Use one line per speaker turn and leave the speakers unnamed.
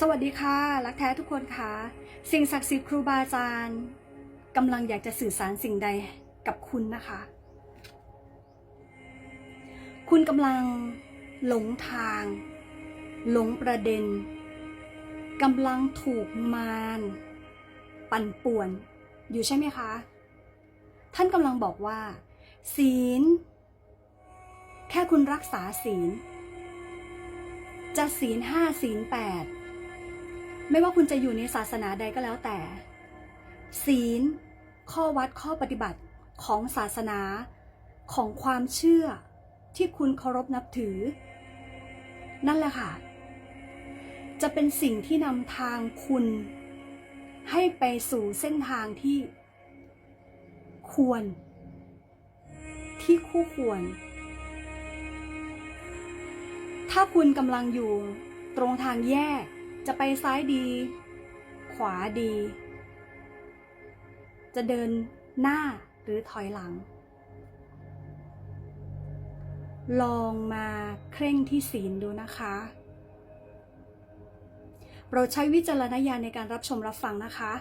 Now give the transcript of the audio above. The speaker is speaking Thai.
สวัสดีค่ะ รักแท้ทุกคนค่ะ สิ่งศักดิ์สิทธิ์ครูบาอาจารย์กำลังอยากจะสื่อสารสิ่งใดกับคุณนะคะ คุณกำลังหลงทาง หลงประเด็นกำลังถูกมารปั่นป่วน อยู่ใช่ไหมคะ ท่านกำลังบอกว่า ศีล แค่คุณรักษาศีล จะศีลห้าศีลแปด ไม่ว่าคุณจะอยู่ในศาสนาใดก็แล้วแต่ ศีล ข้อวัดข้อปฏิบัติของศาสนาของความเชื่อที่คุณเคารพนับถือ นั่นแหละค่ะ จะเป็นสิ่งที่นำทางคุณ ให้ไปสู่เส้นทางที่ ควร ที่คู่ควร ถ้าคุณกำลังอยู่ตรงทางแยก จะไปซ้ายดี ขวาดี จะเดินหน้าหรือถอยหลัง ลองมาเคร่งที่ศีลดูนะคะโปรดใช้วิจารณญาณในการรับชมรับฟังนะคะ